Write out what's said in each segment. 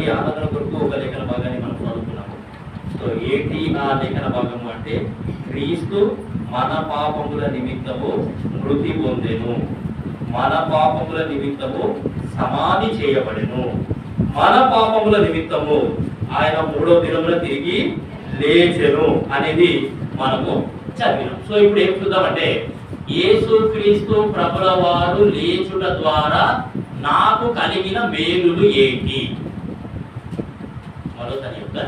ఈ ఆరాధన కొరకు ఒక లేఖన భాగాన్ని మనం చదువుకున్నాము. సో ఏంటి ఆ లేఖన భాగము అంటే క్రీస్తు మన పాపముల నిమిత్తము మృతి పొందెను. మన పాపముల నిమిత్తము సమాధి చేయబడెను. మన పాపముల నిమిత్తము ఆయన మూడో దినమున తిరిగి లేచెను అనేది మనము చదివినాం. సో ఇప్పుడు ఏం చూద్దామంటే యేసు క్రీస్తు ప్రభుల వారు లేచుట ద్వారా నాకు కలిగిన మేలులు ఏంటి? మరోసారి యొక్క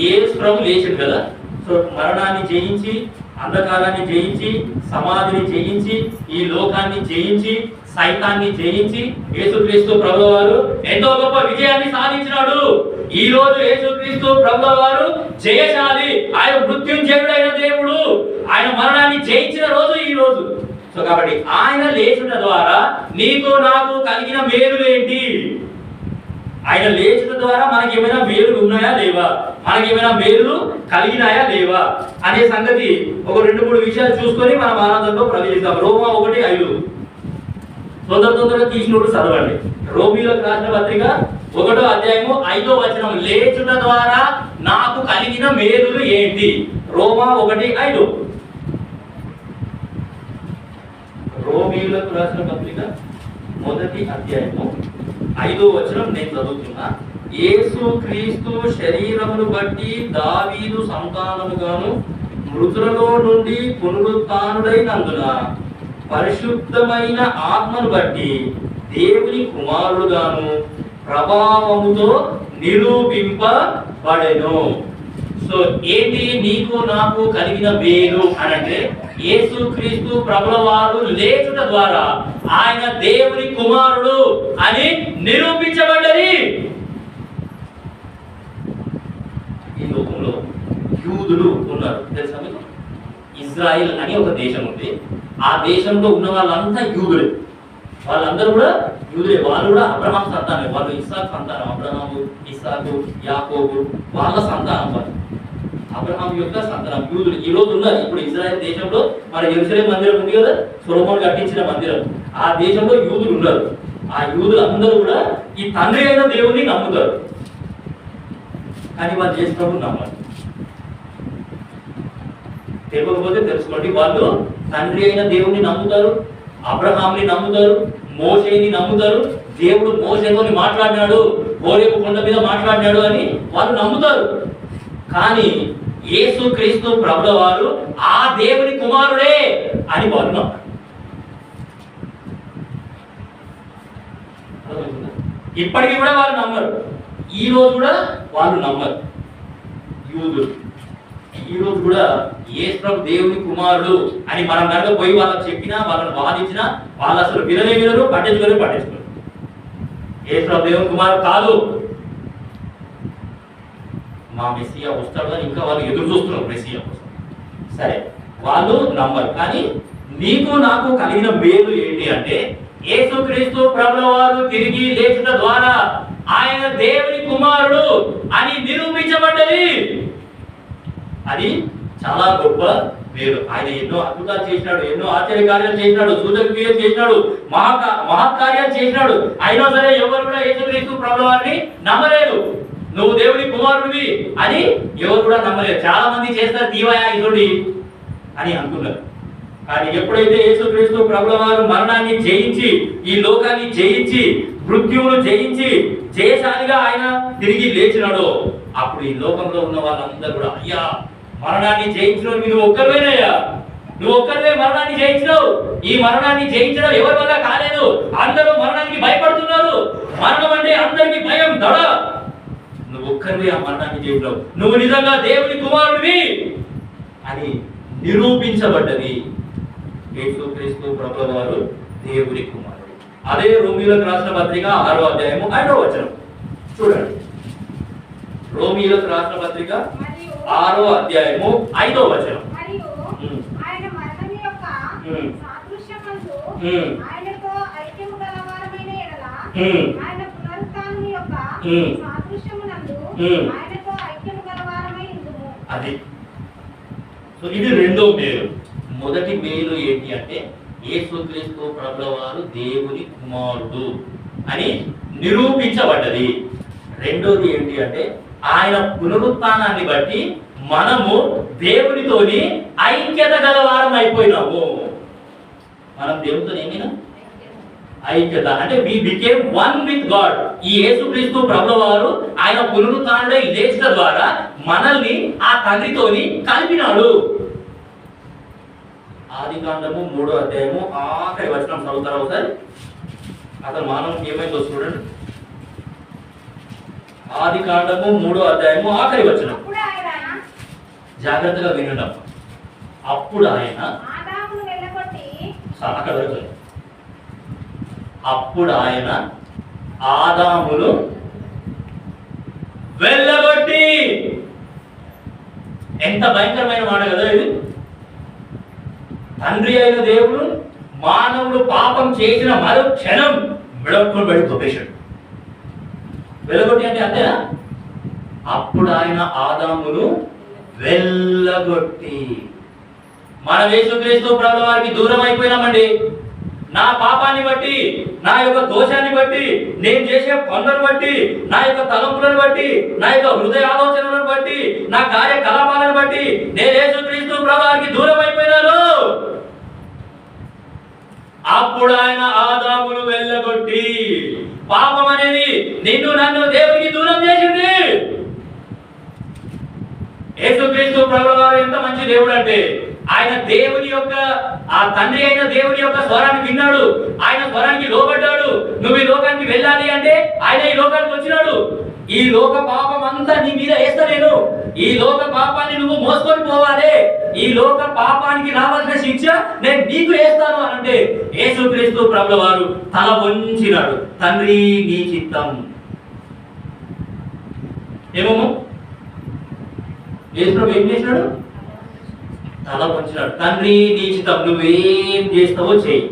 ఏ ప్రభు లేచాడు కదా. సో మరణాన్ని జయించి అంధకారాన్ని జయించి సమాధిని జయించి ఈ లోకాన్ని జయించి సైతాన్ని జయించి యేసుక్రీస్తు ప్రభు వారు ఎంతో గొప్ప విజయాన్ని సాధించినాడు. ఈ రోజు యేసుక్రీస్తు ప్రభు వారు జయశాలి. ఆయన మృత్యుంజయుడైన దేవుడు. ఆయన మరణాన్ని జయించిన రోజు ఈ రోజు. సో కాబట్టి ఆయన లేచుట ద్వారా నీకు నాకు కలిగిన మేలు ఏంటి? ఆయన లేచుట ద్వారా మనకి ఏమైనా మేలులు ఉన్నాయా లేవా? మనకి ఏమైనా మేలులు కలిగినాయా లేవా? అనే సంగతి ఒక రెండు మూడు విషయాలు చూసుకొని మనం ఆనందంలో ప్రవేశిస్తాం రోమా ఒకటి ఐదు. తొందర తొందరగా తీసినప్పుడు చదవండి. రోమిలకు రాసిన పత్రిక ఒకటో అధ్యాయము ఐదో వచనం లేచుట ద్వారా నాకు కలిగిన మేలులు ఏంటి? రోమా ఒకటి ఐదు. రోమిలకు రాసిన పత్రిక మొదటి అధ్యాయము ఐదో వచనం నేను చదువుతున్నా. యేసు క్రీస్తు శరీరమును బట్టి దావీదు సంతానముగాను మృతులలో నుండి పునరుత్డైనందున పరిశుద్ధమైన ఆత్మను బట్టి దేవుని కుమారుడుగాను ప్రభావముతో నిరూపింపబడెను. సో ఏంటి నీకు నాకు కలిగిన వేరు అనంటే యేసుక్రీస్తు యేసు వారు లేచుట ద్వారా ఆయన దేవుని కుమారుడు అని నిరూపించబడ్డది. ఈ లోకంలో యూదులు ఉన్నారు. తెలుసా మీకు? ఇజ్రాయిల్ అని ఒక దేశం ఉంది. ఆ దేశంలో ఉన్న వాళ్ళంతా యూదులే. వాళ్ళందరూ కూడా యూదులే. వాళ్ళు కూడా అబ్రహాం సంతానం వాళ్ళు ఇస్సాకు సంతానం అబ్రహాము ఇస్సాకు యాకోబు వాళ్ళ సంతానం వాళ్ళు. అబ్రహాం యొక్క సంతానం యూదులు ఈ రోజు ఉన్నారు. ఇప్పుడు ఇజ్రాయెల్ దేశంలో మన ఎరుసలే మందిరం ఉంది కదా సులభం కట్టించిన మందిరం. ఆ దేశంలో యూదులు ఉన్నారు. ఆ యూదులు అందరూ కూడా ఈ తండ్రి అయిన దేవుని నమ్ముతారు. కానీ వాళ్ళు చేసినప్పుడు నమ్మరు. తెలియకపోతే తెలుసుకోండి వాళ్ళు తండ్రి అయిన దేవుణ్ణి నమ్ముతారు అబ్రహాంని నమ్ముతారు మోసేని నమ్ముతారు దేవుడు మోసేతో మాట్లాడినాడు ఓరేపు కొండ మీద మాట్లాడినాడు అని వాళ్ళు నమ్ముతారు. కానీ యేసు క్రీస్తు ప్రభుల వారు ఆ దేవుని కుమారుడే అని వాళ్ళు నమ్మరు ఇప్పటికీ కూడా వాళ్ళు నమ్మరు. ఈ రోజు కూడా వాళ్ళు నమ్మరు. యూదులు. ఈ రోజు కూడా యేసు ప్రభు దేవుని కుమారుడు అని మనం కనుక పోయి వాళ్ళకి చెప్పినా వాళ్ళని వాదించినా వాళ్ళు అసలు వినలే వినరు పట్టించుకొని పట్టించుకోరు. యేసు ప్రభు దేవుని కుమారుడు కాదు. మా మెస్సియా వస్తాడు అని ఇంకా వాళ్ళు ఎదురు చూస్తున్నారు మెస్సియా కోసం. సరే వాళ్ళు నమ్మరు. కానీ నీకు నాకు కలిగిన మేలు ఏంటి అంటే యేసుక్రీస్తు ప్రభుల వారు తిరిగి లేచిన ద్వారా ఆయన దేవుని కుమారుడు అని నిరూపించబడ్డది. అది చాలా గొప్ప మేలు. ఆయన ఎన్నో అద్భుతాలు చేసినాడు ఎన్నో ఆశ్చర్య కార్యాలు చేసినాడు సూచక క్రియలు చేసినాడు మహా మహత్కార్యాలు చేసినాడు. అయినా సరే ఎవరు కూడా యేసుక్రీస్తు ప్రభుల వారిని నమ్మలేదు. నువ్వు దేవుని కుమారుడివి అని ఎవరు కూడా నమ్మలేదు. చాలా మంది చేస్తారు దీవయా ఇదుడి అని అనుకున్నారు. కానీ ఎప్పుడైతే యేసుక్రీస్తు ప్రభుల వారు మరణాన్ని జయించి ఈ లోకాన్ని జయించి మృత్యువును జయించి జయశాలిగా ఆయన తిరిగి లేచినాడో అప్పుడు ఈ లోకంలో ఉన్న వాళ్ళందరూ కూడా అయ్యా మరణాన్ని జయించిన నువ్వు ఒక్కరివేనయ్యా. నువ్వు ఒక్కరివే మరణాన్ని జయించినావు. ఈ మరణాన్ని జయించడం ఎవరి వల్ల కాలేదు? అందరూ మరణానికి భయపడుతున్నారు. మరణం అంటే అందరికి భయం దడ. నువ్వు ఒక్కరివే ఆ మరణాన్ని జయించినావు నువ్వు నిజంగా దేవుని కుమారుడివి అని నిరూపించబడ్డది యేసుక్రీస్తు ప్రభుల వారు దేవుని కుమారుడు. అదే రోమిలకు రాసిన పత్రిక ఆరో అధ్యాయము ఐదో వచనం. చూడండి. రోమిలకు రాసిన పత్రిక ఆరో అధ్యాయము ఐదో వచనం. ఆయన. ఆయనతో ఐక్యము గలవారమైన ఎడల పునరుత్థానం యొక్క ఉమ్. సాదృశ్యమునందు ఉమ్. ఆయనతో ఐక్యము గలవారమై ఉందుము అది. సో ఇది రెండో మేలు. మొదటి మేలు ఏంటి అంటే యేసుక్రీస్తు ప్రభుల వారు దేవుని కుమారుడు అని నిరూపించబడ్డది. రెండోది ఏంటి అంటే ఆయన పునరుత్థానాన్ని బట్టి మనము దేవునితోని ఐక్యత గలవారం అయిపోయినాము మనం దేవునితో ఏమైనా ఐక్యత. అంటే we became one with God ఈ యేసుక్రీస్తు ప్రభుల వారు ఆయన పునరుత్థానుడై లేచిన ద్వారా మనల్ని ఆ తండ్రితోని కలిపినాడు. ఆది కాండము మూడో అధ్యాయము ఆఖరి వచనం చదువుతారా ఒకసారి? అసలు మానవునికి ఏమైందో చూడండి. ఆది కాండము మూడో అధ్యాయము ఆఖరి వచనం. జాగ్రత్తగా వినడం అప్పుడు ఆయన అక్కడ. అప్పుడు ఆయన ఆదామును వెళ్ళగొట్టి. ఎంత భయంకరమైన మాట కదా ఇది. తండ్రి అయిన దేవుడు మానవుడు పాపం చేసిన మరో క్షణం విడవకుండా బడి దొబ్బేశాడు వెళ్ళగొట్టి అంటే అంతేనా? అప్పుడు ఆయన ఆదామును వెళ్ళగొట్టి. మన యేసుక్రీస్తు ప్రభుల వారికి దూరం అయిపోయినామండి. నా పాపాన్ని బట్టి నా యొక్క దోషాన్ని బట్టి నేను చేసే పనులను బట్టి నా యొక్క తలంపులను బట్టి నా యొక్క హృదయ ఆలోచనలను బట్టి నా కార్యకలాపాలను బట్టి నేను యేసుక్రీస్తు ప్రభు దూరం అయిపోయినాను అప్పుడు ఆయన ఆదామును వెళ్ళగొట్టి పాపం అనేది నిన్ను నన్ను దేవునికి దూరం చేసింది. యేసుక్రీస్తు ప్రభువు వారు ఎంత మంచి దేవుడు అంటే ఆయన దేవుని యొక్క ఆ తండ్రి అయిన దేవుని యొక్క స్వరాన్ని విన్నాడు. ఆయన స్వరానికి లోబడ్డాడు. నువ్వు ఈ లోకానికి వెళ్ళాలి అంటే ఆయన ఈ లోకానికి వచ్చినాడు. ఈ లోక పాపం అంతా నీ మీద వేస్తా నేను ఈ లోక పాపాన్ని నువ్వు మోసుకొని పోవాలి. ఈ లోక పాపానికి రావాల్సిన శిక్ష నేను నీకు వేస్తాను అని అంటే యేసుక్రీస్తు ప్రభుల వారు తల వంచినాడు. తండ్రి నీ చిత్తం. ఏమో ఏం చేసినాడు? తల వంచినాడు. తండ్రి నీ చిత్తం నువ్వేం చేస్తావో చేయి.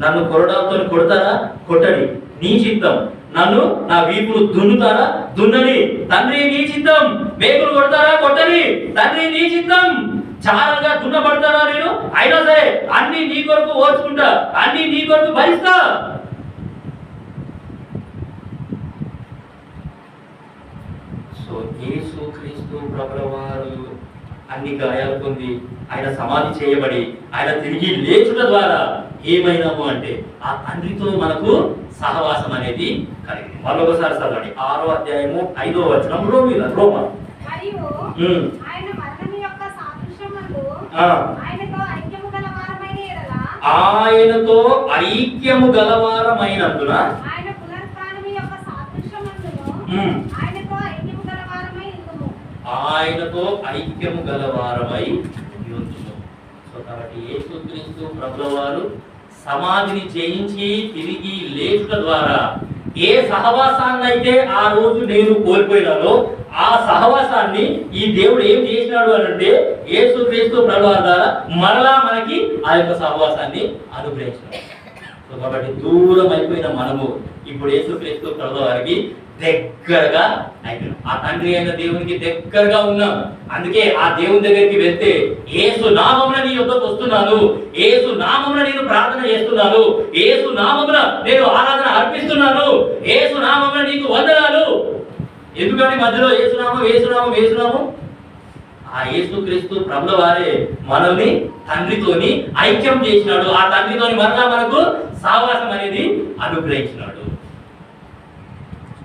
నన్ను కొరడాలతో కొడతారా? కొట్టడి. నీ చిత్తం నన్ను నా వీపును దున్నుతారా? దున్నని తండ్రి నీ చిత్తం మేకులు కొడతారా? కొట్టని తండ్రి నీ చిత్తం చాలాగా దున్నబడతారా నేను? అయినా సరే అన్ని నీ కొరకు ఓర్చుకుంటా. అన్ని నీ కొరకు భరిస్తా. సో యేసు క్రీస్తు ప్రభుల వారు అన్ని గాయాలు పొంది ఆయన సమాధి చేయబడి ఆయన తిరిగి లేచుట ద్వారా ఏమైనాము అంటే ఆ తండ్రితో మనకు సహవాసం అనేది కలిగింది. మరొకసారి చదవండి. ఆరో అధ్యాయము ఐదో వచనం రోమిల రోమ ఆయనతో ఐక్యము గలవారమైనందున ఆయన పునరుత్థానము యొక్క సాదృశ్యమందును ఉమ్. ఆయనతో ఐక్యము గల వారమై ఉందుము ఆయనతో ఐక్యము గలవారమై ఉంచును సో కాబట్టి యేసుక్రీస్తు ప్రభుల వారు సమాధిని జయించి తిరిగి లేచుట ద్వారా ఏ సహవాసాన్ని అయితే ఆ రోజు నేను కోల్పోయినానో ఆ సహవాసాన్ని ఈ దేవుడు ఏం చేసినాడు అని అంటే యేసుక్రీస్తు ప్రభుల ద్వారా మరలా మనకి ఆ యొక్క సహవాసాన్ని అనుగ్రహించినాడు. సో కాబట్టి దూరం అయిపోయిన మనము ఇప్పుడు యేసుక్రీస్తు ప్రభుల వారికి దగ్గరగా అయిపోయినాం. ఆ తండ్రి అయిన దేవునికి దగ్గరగా ఉన్నాం. అందుకే ఆ దేవుని దగ్గరికి వెళ్తే ఏసు నామమున నీ యొక్కకు వస్తున్నాను. ఏసు నామమున నేను ప్రార్థన చేస్తున్నాను. ఏసు నామమున నేను ఆరాధన అర్పిస్తున్నాను. ఏసు నామమున నీకు వందనాలు. ఎందుకంటే మధ్యలో ఏసునామం ఏసునామం ఏసునామం ఆ యేసుక్రీస్తు ప్రభుల వారే మనల్ని తండ్రితోని ఐక్యం చేసినాడు. ఆ తండ్రితోని మరలా మనకు సావాసం అనేది అనుగ్రహించినాడు.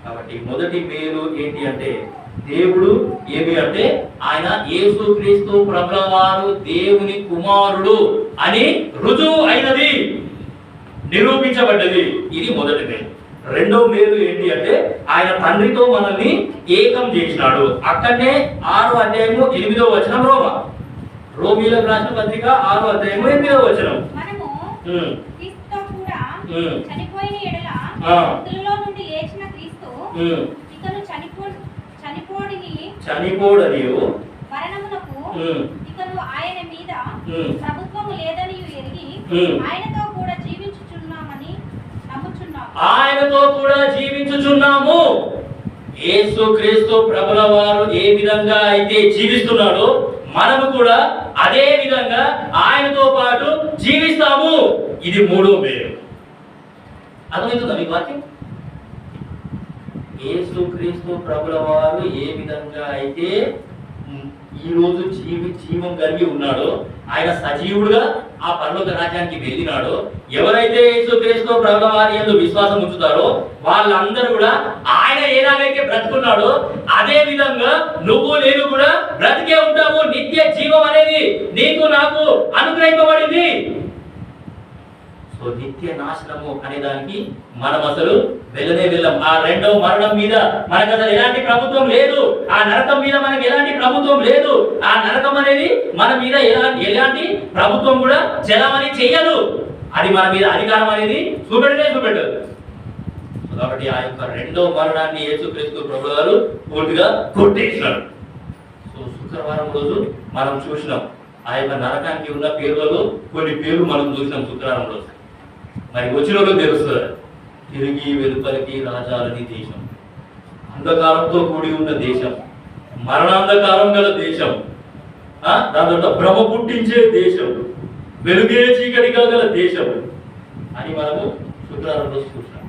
కాబట్టి మొదటి మేలు ఏంటి అంటే దేవుడు ఏమి అంటే ఆయన యేసుక్రీస్తు ప్రభుల వారు దేవుని కుమారుడు అని రుజువు అయినది నిరూపించబడ్డది. ఇది మొదటి మేలు. రెండో మేలు ఏంటి అంటే ఆయన తండ్రితో మనల్ని ఏకం చేసినాడు. అక్కడనే ఆరో అధ్యాయము ఎనిమిదో వచనం రోమ. రోమిలకు రాసిన పత్రిక ఆరో అధ్యాయము ఎనిమిదో వచనం. చనిపోయిన ఎడల ఆ. మృతులలో నుండి లేచిన క్రీస్తు ఉమ్, ఇకను చనిపో చనిపోడిని చనిపోడనియు. మరణమునకు ఇకను ఆయన మీద ప్రభుత్వము లేదని ఎరిగి. ఆయనతో కూడా జీవించుచున్నామని నమ్ముచున్నాము. ఆయనతో కూడా జీవించుచున్నాము. యేసు క్రీస్తు ప్రభుల వారు ఏ విధంగా అయితే జీవిస్తున్నాడో మనము కూడా అదే విధంగా ఆయనతో పాటు జీవిస్తాము. ఇది మూడో పేరు అర్థమవుతుందా మీకు వాక్యం? యేసుక్రీస్తు ప్రభుల వారు ఏ విధంగా అయితే ఈ రోజు జీవి జీవం కలిగి ఉన్నాడో ఆయన సజీవుడుగా ఆ పర్లోక రాజ్యానికి వెళ్ళినాడో ఎవరైతే యేసుక్రీస్తు ప్రభుల వారి ఎందు విశ్వాసం ఉంచుతారో వాళ్ళందరూ కూడా ఆయన ఏనాగైతే బ్రతుకున్నాడో అదే విధంగా నువ్వు నేను కూడా బ్రతికే ఉంటాము. నిత్య జీవం అనేది నీకు నాకు అనుగ్రహింపబడింది. సో నిత్య నాశనము అనే దానికి మనం అసలు వెళ్ళనే వెళ్ళం. ఆ రెండవ మరణం మీద మనకు అసలు ఎలాంటి ప్రభుత్వం లేదు. ఆ నరకం మీద మనకి ఎలాంటి ప్రభుత్వం లేదు. ఆ నరకం అనేది మన మీద ఎలాంటి ఎలాంటి ప్రభుత్వం కూడా చలామణి చెయ్యదు. అది మన మీద అధికారం అనేది చూపెట్టనే చూపెట్టదు కాబట్టి ఆ యొక్క రెండవ మరణాన్ని యేసుక్రీస్తు ప్రభు గారు పూర్తిగా కొట్టేసినాడు సో శుక్రవారం రోజు మనం చూసినాం. ఆ యొక్క నరకానికి ఉన్న పేర్లలో కొన్ని పేర్లు మనం చూసినాం శుక్రవారం రోజు. మరి వచ్చిన తెలుస్తుంది తిరిగి వెలుపలికి రాజాలని దేశం. అంధకారంతో కూడి ఉన్న దేశం మరణాంధకారం గల దేశం దాని తర్వాత భ్రమ పుట్టించే దేశం వెలుగే చీకటిగా గల దేశం అని మనము శుక్రవారం చూసాం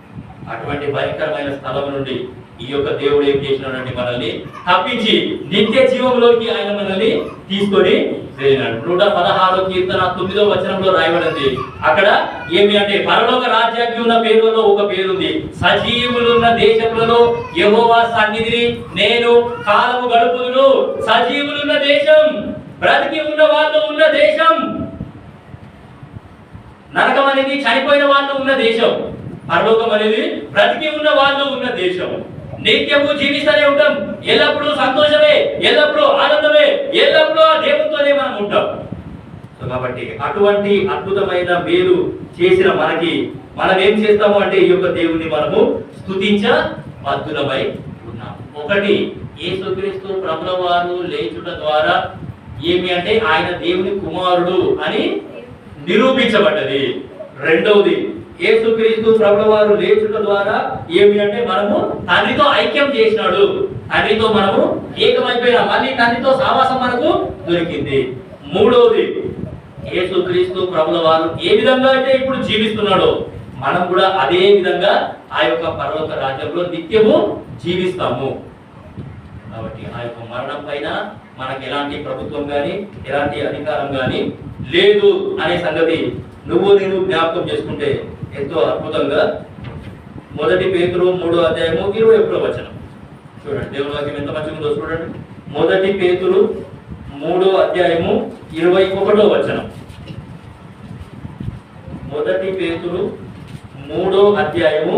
అటువంటి భయంకరమైన స్థలం నుండి ఈ యొక్క దేవుడు ఏం చేసినాడంటే మనల్ని తప్పించి నిత్య జీవంలోకి ఆయన మనల్ని తీసుకొని వెళ్ళినాడు నూట పదహారు కీర్తన తొమ్మిదో వచనంలో రాయబడింది. అక్కడ ఏమి అంటే పరలోక రాజ్యానికి పేరులో ఒక పేరుంది. సజీవులున్న దేశములలో యహోవా సన్నిధిని నేను కాలము గడుపుదును. సజీవులున్న దేశం బ్రతికి ఉన్న వాళ్ళు ఉన్న దేశం. నరకం అనేది చనిపోయిన వాళ్ళు ఉన్న దేశం. పరలోకం అనేది బ్రతికి ఉన్న వాళ్ళు ఉన్న దేశం. నిత్యము జీవిస్తూనే ఉంటాం. ఎల్లప్పుడూ సంతోషమే ఎల్లప్పుడూ ఆనందమే ఎల్లప్పుడూ ఆ దేవునితోనే మనం ఉంటాం సో కాబట్టి అటువంటి అద్భుతమైన మేలు చేసిన మనకి మనం ఏం చేస్తాము అంటే ఈ యొక్క దేవుని మనము స్తుతించ బద్ధులమై ఉన్నాం. ఒకటి యేసుక్రీస్తు ప్రభుల వారు లేచుట ద్వారా ఏమి అంటే ఆయన దేవుని కుమారుడు అని నిరూపించబడ్డది. రెండవది యేసుక్రీస్తు ప్రభుల వారు లేచుట ద్వారా ఏమి అంటే మనము తండ్రితో ఐక్యం చేసినాడు. తండ్రితో మనము ఏకమైపోయినా. మళ్ళీ తండ్రితో సావాసం మనకు దొరికింది. మూడవది యేసుక్రీస్తు ప్రభుల వారు ఏ విధంగా అయితే ఇప్పుడు జీవిస్తున్నాడో మనం కూడా అదే విధంగా ఆ యొక్క పర్వత రాజ్యంలో నిత్యము జీవిస్తాము. కాబట్టి ఆ యొక్క మరణం పైన మనకి ఎలాంటి ప్రభుత్వం కానీ ఎలాంటి అధికారం కానీ లేదు అనే సంగతి నువ్వు నేను జ్ఞాపకం చేసుకుంటే ఎంతో అద్భుతంగా మొదటి పేతురు మూడో అధ్యాయము ఇరవై ఒకటో వచనం. చూడండి దేవుని వాక్యం ఎంత మంచిగా చూడండి. మొదటి పేతురు మూడో అధ్యాయము ఇరవై ఒకటో వచనం. మొదటి పేతులు మూడో అధ్యాయము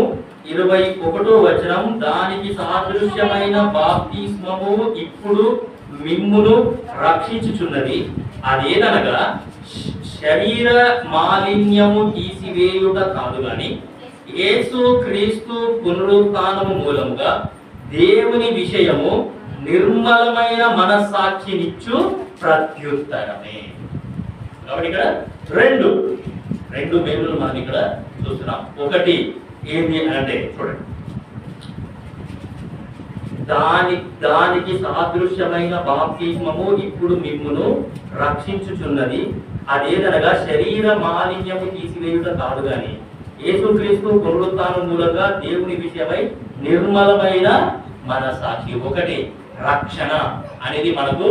ఇరవై ఒకటో వచనం. దానికి సాదృశ్యమైన బాప్తిస్మము ఇప్పుడు మిమ్మును రక్షించుచున్నది. అదేదనగా శరీర మాలిన్యము తీసివేయుట కాదు గాని యేసు క్రీస్తు పునరుత్నము మూలముగా దేవుని విషయము నిర్మలమైన మనస్సాక్షినిచ్చు ప్రత్యుత్తరమే. కాబట్టి ఇక్కడ రెండు రెండు మేలులు మనం ఇక్కడ చూస్తున్నాం. ఒకటి ఏంటి అని అంటే చూడండి. దాని దానికి సాదృశ్యమైన బాప్తిస్మము ఇప్పుడు మిమ్మును రక్షించుచున్నది. అదేదనగా శరీర మాలిన్యము తీసివేయుట కాదు గాని యేసుక్రీస్తు పునరుత్నం మూలంగా దేవుని విషయమై నిర్మలమైన మన సాక్షి ఒకటి రక్షణ అనేది మనకు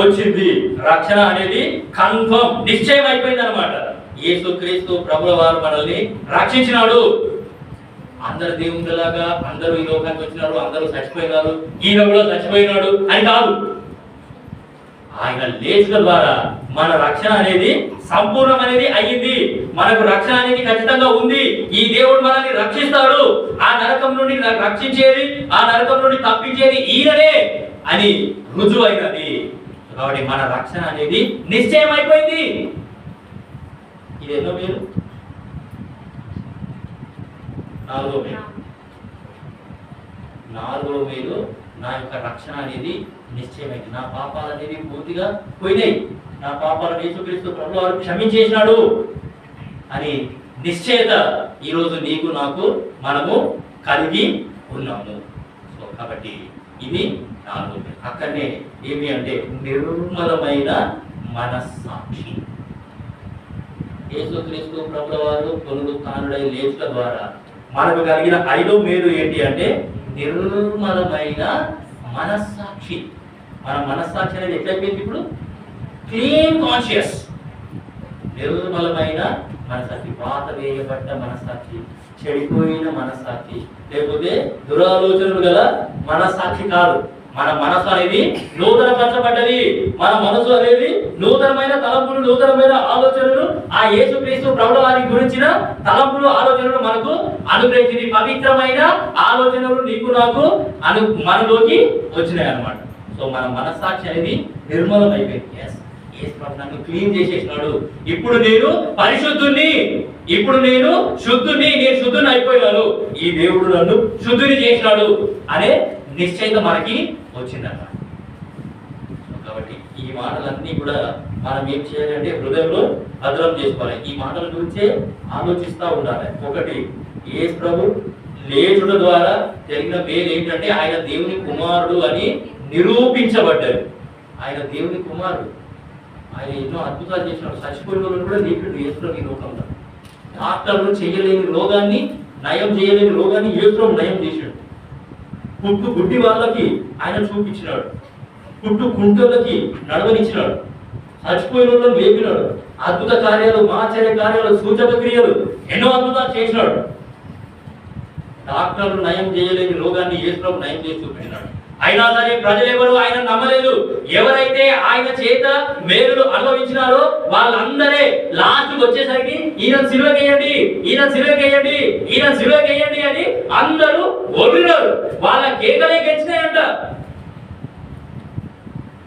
వచ్చింది. రక్షణ అనేది కన్ఫర్మ్ నిశ్చయం అయిపోయింది అనమాట యేసుక్రీస్తు ప్రభుల వారు మనల్ని రక్షించినాడు. అందరు దేవుళ్ళలాగా అందరూ ఈ లోకానికి వచ్చినారు అందరూ చచ్చిపోయినారు ఈయన కూడా చచ్చిపోయినాడు అని కాదు. ఆయన లేచుల ద్వారా మన రక్షణ అనేది సంపూర్ణం అనేది అయ్యింది. మనకు రక్షణ అనేది ఖచ్చితంగా ఉంది. ఈ దేవుడు మనల్ని రక్షిస్తాడు. ఆ నరకం నుండి రక్షించేది ఆ నరకం నుండి తప్పించేది ఈయననే అని రుజువైనది. కాబట్టి మన రక్షణ అనేది నిశ్చయం అయిపోయింది ఇది మీరు నాలుగో మేలు నాలుగో మేలు నా యొక్క రక్షణ అనేది నిశ్చయమైంది. నా పాపాలు అనేవి పూర్తిగా పోయినాయి. నా పాపాలను యేసుక్రీస్తు ప్రభు వారు క్షమించేసినాడు. అని నిశ్చయత ఈరోజు నీకు నాకు మనము కలిగి ఉన్నాము. సో కాబట్టి ఇది నాలుగు అక్కడనే ఏమి అంటే నిర్మలమైన మనస్సాక్షి. యేసుక్రీస్తు ప్రభుల వారు పునరుత్థానుడై లేచుట ద్వారా మనకు కలిగిన ఐదో మేలు ఏంటి అంటే నిర్మలమైన మనస్సాక్షి. మన మనస్సాక్షి అనేది ఎట్లయిపోయింది ఇప్పుడు? Clean conscious. నిర్మలమైన మనసాక్షి పాత వేయబడ్డ మనసాక్షి చెడిపోయిన మనసాక్షి. లేకపోతే దురాలోచనలు గల మనసాక్షి కాదు. మన మనసు అనేది నూతన పరచబడ్డది మన మనసు అనేది నూతనమైన తలంపులు నూతనమైన ఆలోచనలు ఆ యేసుక్రీస్తు ప్రభుల వారి గురించిన తలంపులు ఆలోచనలు మనకు అనుగ్రహించింది. పవిత్రమైన ఆలోచనలు నీకు నాకు అను మనలోకి వచ్చినాయి అన్నమాట సో మన మనస్సాక్షి అనేది నిర్మలం అయిపోయింది Yes. నన్ను క్లీన్ చేసేసినాడు. ఇప్పుడు నేను పరిశుద్ధుని ఇప్పుడు నేను శుద్ధుని నేను శుద్ధుని అయిపోయినాను ఈ దేవుడు నన్ను శుద్ధుని చేసినాడు అనే నిశ్చయిత మనకి వచ్చిందన్న కాబట్టి ఈ మాటలన్నీ కూడా మనం ఏం చేయాలంటే హృదయంలో భద్రం చేసుకోవాలి. ఈ మాటల గురించే ఆలోచిస్తూ ఉండాలి. ఒకటి ఏ ప్రభు లేచుట ద్వారా జరిగిన మేలు ఏంటంటే ఆయన దేవుని కుమారుడు అని నిరూపించబడ్డాడు. ఆయన దేవుని కుమారుడు. ఆయన ఎన్నో అద్భుతాలు చేసినాడు చచ్చిపోయిన వాళ్ళు కూడా లేపిండు యేసులో ఈ లోకంలో. డాక్టర్లు చేయలేని రోగాన్ని నయం చేయలేని రోగాన్ని ఏసులో నయం చేశాడు. పుట్టు గుడ్డి వాళ్ళకి ఆయన చూపించినాడు. పుట్టు కుంటలకి నడవనిచ్చినాడు. చచ్చిపోయిన వాళ్ళని లేపినాడు. అద్భుత కార్యాలు మాచర్య కార్యాలు సూచక క్రియలు ఎన్నో అద్భుతాలు చేసినాడు. డాక్టర్లు నయం చేయలేని రోగాన్ని ఏసులో నయం చేసి చూపించినాడు. అయినా సరే ప్రజలెవరు ఆయన నమ్మలేదు. ఎవరైతే ఆయన చేత మేలులు అనుభవించినారో వాళ్ళందరే లాస్ట్ వచ్చేసరికి ఈయన సిలువకేయండి ఈయన సిలువకేయండి ఈయన సిలువకేయండి అని అందరూ ఒర్రినారు వాళ్ళ కేకలే గెలిచినాయంట.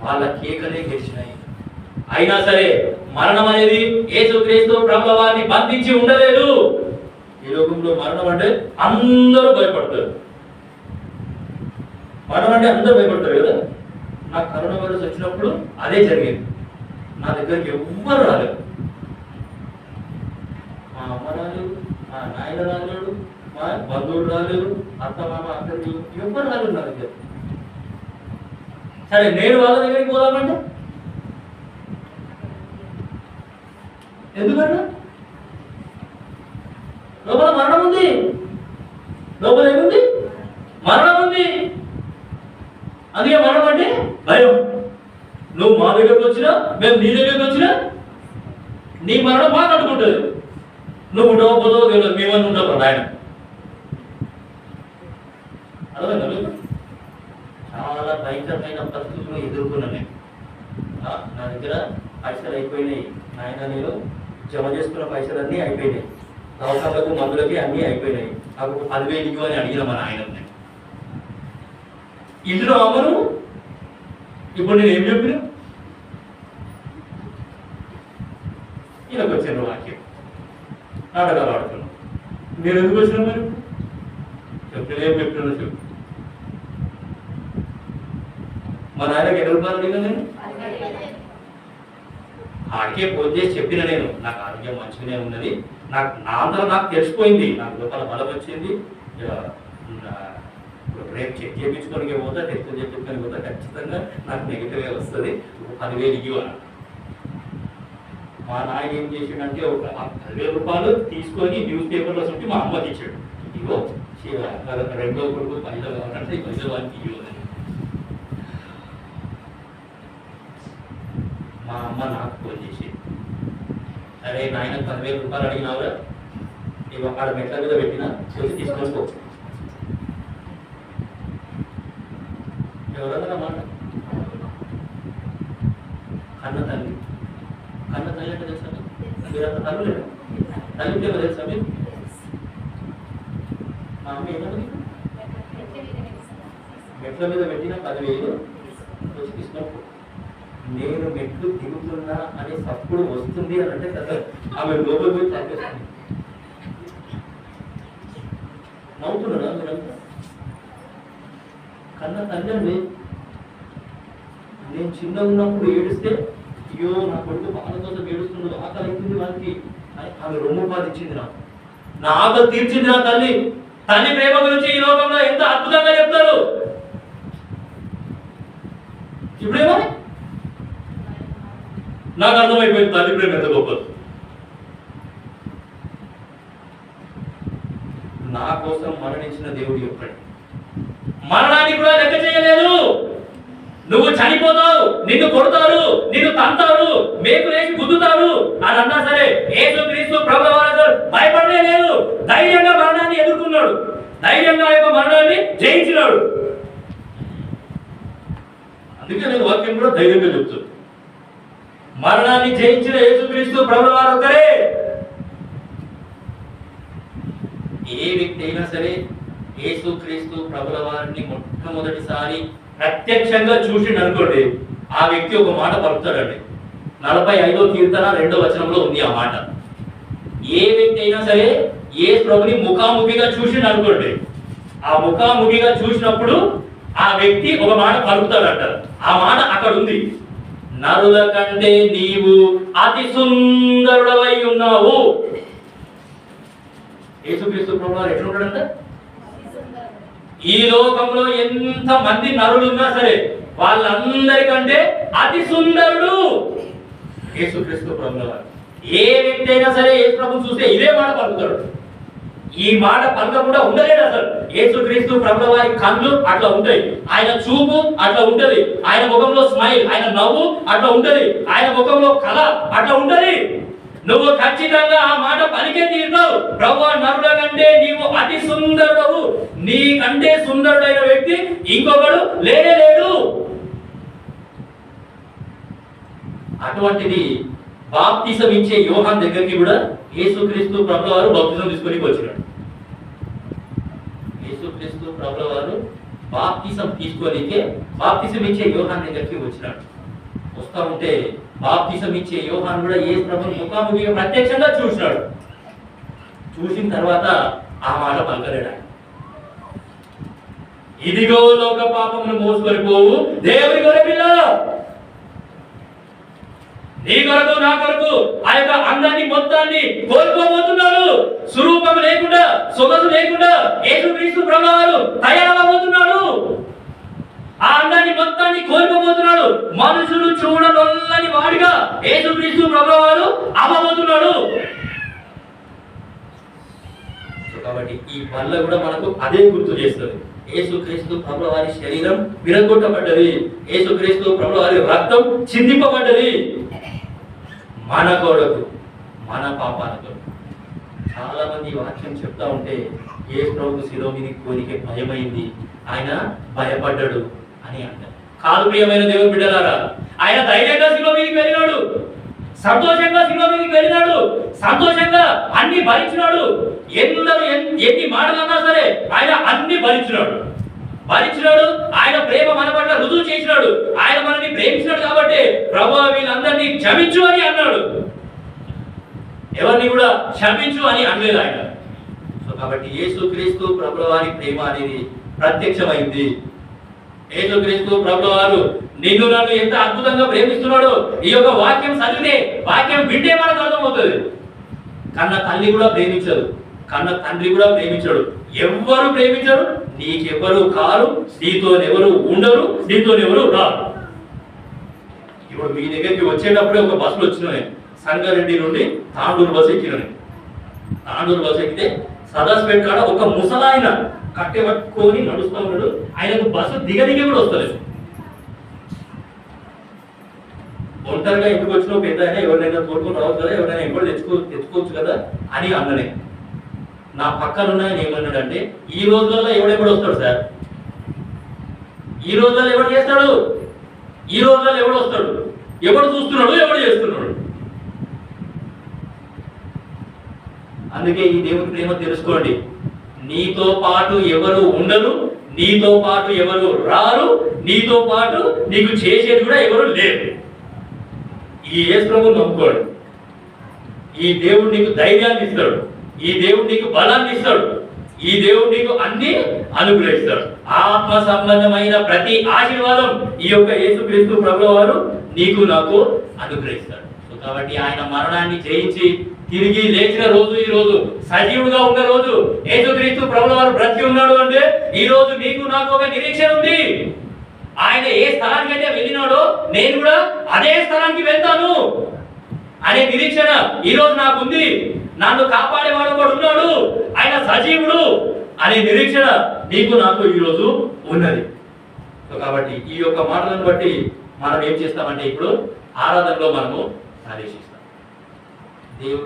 వాళ్ళ కేకలే గెలిచినాయి. అయినా సరే మరణం అనేది యేసుక్రీస్తు ప్రభుల వారిని బంధించి ఉండలేదు. ఈ లోకంలో మరణం అంటే అందరూ భయపడతారు. మరణం అంటే అందరూ భయపడతారు కదా? నాకు కరోనా వైరస్ వచ్చినప్పుడు అదే జరిగింది. నా దగ్గరికి ఎవ్వరు రాలేదు. మా అమ్మ రాలేదు మా నాయన రాలేడు మా బంధువులు రాలేదు అత్త మామ అక్కడికి ఎవ్వరు రాలేదు నా దగ్గర. సరే నేను వాళ్ళ దగ్గరికి పోదామంటే? ఎందుకన్నా? లోపల మరణం ఉంది. లోపల ఏముంది? మరణం ఉంది. అందుకే మరణం అంటే భయం. నువ్వు మా దగ్గరకు వచ్చినా మేము నీ దగ్గరకు వచ్చినా నీ మరణం బాగా అడ్డుకుంటుంది నువ్వు ఉండవో పోదో తెలియదు మేమని ఉండవు ఆయన అర్థమైందా చాలా భయంకరమైన పరిస్థితులు ఎదుర్కొన్నాను నేను. నా దగ్గర పైసలు అయిపోయినాయి. నాయన నేను జమ చేసుకున్న పైసలన్నీ అయిపోయినాయి. దవాఖానలకు మందులకి అన్నీ అయిపోయినాయి. నాకు ఒక పదివేలు ఇవ్వని అని అడిగిన మా నాయన. ఇంట్లో అమరు ఇప్పుడు నేను ఏం చెప్పిన? ఈయనకు వచ్చిన వాక్యం. నాటకాలు ఆడుతున్నాం. నేను ఎందుకు వచ్చిన మరి? చెప్పిన ఏం చెప్పినా చెప్పు. మా నాయనకి ఎన్ని రూపాయలు అడిగినా నేను? ఆడికే ఫోన్ చేసి చెప్పిన నేను. నాకు ఆరోగ్యం మంచిగానే ఉన్నది. నాకు నా అంతా నాకు తెలిసిపోయింది. నాకు లోపల బలం వచ్చింది. రేపు చెక్ చేయించుకొని పోతా టెస్ట్ చేయించుకొని పోతా ఖచ్చితంగా నాకు నెగిటివే వస్తుంది. ఒక పదివేలు ఇవ్వ మా నాయన ఏం చేసాడంటే ఒక పదివేల రూపాయలు తీసుకొని న్యూస్ పేపర్లో చుట్టి మా అమ్మకి ఇచ్చాడు ఇగో రెండో కొడుకు పైసలు కావాలంటే ఈ పైసలు వానికి ఇవ్వదని మా అమ్మ నాకు ఫోన్ చేసి అరే నాయన పదివేల రూపాయలు అడిగినావురా? ఇవి ఆడ మెట్ల మీద పెట్టిన చూసి తీసుకొని ఎవరన్నా మాట? కన్న తల్లి. కన్న తల్లి అంటే తెలుసా మీకు? మీరు అంత తల్లి లేదా తల్లి ఉంటే ఎవరు తెలుసా మీరు మా అమ్మ ఏమన్నది మెట్ల మీద పెట్టిన పదివేలు వచ్చి తీసుకున్నప్పుడు నేను మెట్లు దిగుతున్నా అనే సప్పుడు వస్తుంది అని అంటే కదా ఆమె లోపల పోయి చంపేస్తుంది నవ్వుతున్నారా మీరంతా కన్న తల్లి నేను చిన్న ఉన్నప్పుడు ఏడిస్తే అయ్యో నా కొడుకు బాగా కోసం ఏడుస్తున్నాడు ఆకలి అవుతుంది వానికి అని ఆమె రొమ్ము బాధించింది నాకు. నా ఆకలి తీర్చింది నా తల్లి. తల్లి ప్రేమ గురించి ఈ లోకంలో ఎంత అద్భుతంగా చెప్తారు? ఇప్పుడేమో? నాకు అర్థమైపోయింది తల్లి ప్రేమ ఎంత గొప్పది. నా కోసం మరణించిన దేవుడు ఒక్కడే మరణాన్ని కూడా లెక్క చేయలేదు. నువ్వు చనిపోతావు నిన్ను కొడతారు నిన్ను తంతారు మేకు లేచి గుద్దుతారు. అదంతా సరే. ఏసు క్రీస్తు ప్రభు భయపడలే లేదు. ధైర్యంగా మరణాన్ని ఎదుర్కొన్నాడు. ధైర్యంగా యొక్క మరణాన్ని జయించినాడు. అందుకే నేను వాక్యం కూడా ధైర్యంగా చెప్తాను మరణాన్ని జయించిన యేసుక్రీస్తు ప్రభు వారు ఒక్కరే. ఏ వ్యక్తి అయినా సరే యేసుక్రీస్తు ప్రభుల వారిని మొట్టమొదటిసారి ప్రత్యక్షంగా చూసిండు అనుకోండి ఆ వ్యక్తి ఒక మాట పలుకుతాడండి. నలభై ఐదో కీర్తన రెండో వచనంలో ఉంది ఆ మాట. ఏ వ్యక్తి అయినా సరే ఏ ప్రభుని ముఖాముఖిగా చూసిండు అనుకోండి ఆ ముఖాముఖిగా చూసినప్పుడు ఆ వ్యక్తి ఒక మాట పలుకుతాడంట. ఆ మాట అక్కడ ఉంది నరుల కంటే నీవు అతి సుందరుడవై ఉన్నావు. యేసుక్రీస్తు ప్రభు వారు ఎట్లుంటాడంట ఈ లోకంలో ఎంత మంది నరులున్నా సరే వాళ్ళందరికంటే అతి సుందరుడు యేసుక్రీస్తు ప్రభుత్వ ఏ వ్యక్తి అయినా సరే ఏ ప్రభు చూస్తే ఇదే మాట పలుకుతాడు ఈ మాట పలకకుండా ఉండలేడు అసలు. యేసుక్రీస్తు ప్రభుల వారి కళ్ళు అట్లా ఉంటాయి. ఆయన చూపు అట్లా ఉంటది. ఆయన ముఖంలో స్మైల్ ఆయన నవ్వు అట్లా ఉంటది. ఆయన ముఖంలో కళ అట్లా ఉంటది. నువ్వు ఖచ్చితంగా ఆ మాట పలికే తీరుతావు ప్రభు నరుల కంటే నీవు అతి సుందరుడవు. నీ కంటే సుందరుడైన వ్యక్తి ఇంకొకడు లేడే లేడు. అటువంటిది బాప్తిసం ఇచ్చే యోహాన్ దగ్గరికి కూడా యేసుక్రీస్తు ప్రభుల వారు బాప్తిసం తీసుకొని వచ్చినాడు. యేసుక్రీస్తు ప్రభుల వారు బాప్తిసం తీసుకోనికే బాప్తిసం ఇచ్చే యోహాన్ దగ్గరికి వచ్చినాడు. వస్తా ఉంటే బాప్తిసం ఇచ్చే యోహాన్ కూడా ఏ ప్రభు ముఖాముఖిగా ప్రత్యక్షంగా చూసినాడు. చూసిన తర్వాత ఆ మాట పలకలేడు ఇదిగో లోక పాపమును మోసుకొని పోవు. దేవుని గొర్రెపిల్ల నీ కొరకు నా కొరకు ఆ యొక్క అందాన్ని మొత్తాన్ని కోల్పోబోతున్నాడు స్వరూపం లేకుండా సొగసు లేకుండా యేసుక్రీస్తు ప్రభావాలు తయారవబోతున్నాడు ఆ అందాన్ని మొత్తాన్ని కోల్పోబోతున్నాడు. మనుషులు చూడనొల్లని వాడిగా యేసుక్రీస్తు ప్రభువారు అవ్వబోతున్నాడు. కాబట్టి ఈ వల్ల కూడా మనకు అదే గుర్తు చేస్తుంది. ఏసుక్రీస్తు ప్రభుల వారి శరీరం విరగొట్టబడ్డది ఏసుక్రీస్తు ప్రభుల వారి రక్తం చిందింపబడ్డది. మన కొరకు మన పాపాలతో. చాలా మంది వాక్యం చెప్తా ఉంటే ఏ ప్రభు శిరోమిని కోరిక భయమైంది. ఆయన భయపడ్డాడు. అని అంటారు. కాదు ప్రియమైన దేవుని బిడ్డలారా ఆయన ధైర్యంగా శిలో మీదకి వెళ్ళినాడు. సంతోషంగా శిలో మీదకి వెళ్ళినాడు. సంతోషంగా అన్ని భరించినాడు. ఎందరు ఎన్ని మాటలు అన్నా సరే ఆయన అన్ని భరించినాడు. భరించినాడు. ఆయన ప్రేమ మన పట్ల రుజువు చేసినాడు. ఆయన మనల్ని ప్రేమించినాడు కాబట్టి ప్రభు వీళ్ళందరినీ క్షమించు అని అన్నాడు. ఎవరిని కూడా క్షమించు అని అనలేదు ఆయన. సో కాబట్టి యేసుక్రీస్తు ప్రభుల వారి ప్రేమ అనేది ప్రత్యక్షమైంది. యేసుక్రీస్తు ప్రభుల వారు నిన్ను నన్ను ఎంత అద్భుతంగా ప్రేమిస్తున్నాడో ఈ యొక్క వాక్యం చదివితే వాక్యం వింటే మనకు అర్థమవుతుంది. కన్న తల్లి కూడా ప్రేమించదు. కన్న తండ్రి కూడా ప్రేమించడు. ఎవ్వరు ప్రేమించరు. నీకెవ్వరు కారు నీతో ఎవరు ఉండరు నీతో ఎవరు రారు. ఇప్పుడు మీ దగ్గరికి వచ్చేటప్పుడే ఒక బస్సులు వచ్చినాయి. సంగారెడ్డి నుండి తాండూరు బస్సు ఎక్కినాయి. తాండూరు బస్సు ఎక్కితే సదాస్పేట్ కాడ ఒక ముసలాయన. కట్టె పట్టుకొని నడుస్తూ ఉన్నాడు. ఆయనకు బస్సు దిగదిగి కూడా వస్తలేదు. ఒంటరిగా ఇంటికి వచ్చిన పెద్ద అయినా ఎవరినైనా తోడుకొని రావచ్చు కదా ఎవరైనా ఇంకోటి తెచ్చుకో తెచ్చుకోవచ్చు కదా అని అన్ననే. నా పక్కన ఉన్న ఆయన ఏమన్నాడంటే ఈ రోజులలో ఎవడెప్పుడు వస్తాడు సార్? ఈ రోజులలో ఎవడు చేస్తాడు? ఈ రోజులలో ఎవడు వస్తాడు? ఎవడు చూస్తున్నాడు? ఎవడు చేస్తున్నాడు? అందుకే ఈ దేవుని ప్రేమ తెలుసుకోండి. నీతో పాటు ఎవరు ఉండరు నీతో పాటు ఎవరు రారు నీతో పాటు నీకు చేసేది కూడా ఎవరు లేరు. ఈ యేసు ప్రభు నమ్ముకోడు. ఈ దేవుడు నీకు ధైర్యాన్ని ఇస్తాడు. ఈ దేవుడు నీకు బలాన్ని ఇస్తాడు. ఈ దేవుడు నీకు అన్ని అనుగ్రహిస్తాడు. ఆత్మ సంబంధమైన ప్రతి ఆశీర్వాదం ఈ యొక్క యేసుక్రీస్తు ప్రభు వారు నీకు నాకు అనుగ్రహిస్తాడు. సో కాబట్టి ఆయన మరణాన్ని జయించి తిరిగి లేచిన రోజు ఈ రోజు సజీవుగా ఉన్న రోజు యేసుక్రీస్తు ప్రభుల వారు బ్రతికి ఉన్నాడు అంటే ఈ రోజు నీకు నాకు ఒక నిరీక్షణ ఉంది. ఆయన ఏ స్థలానికి అయితే వెళ్ళినాడో నేను కూడా అదే స్థలానికి వెళ్తాను అనే నిరీక్షణ ఈ రోజు నాకుంది. నన్ను కాపాడేవాడు కూడా ఉన్నాడు. ఆయన సజీవుడు అనే నిరీక్షణ నీకు నాకు ఈరోజు ఉన్నది. కాబట్టి ఈ యొక్క మాటలను బట్టి మనం ఏం చేస్తామంటే ఇప్పుడు ఆరాధనలో మనము ప్రవేశిస్తాం. దేవుడు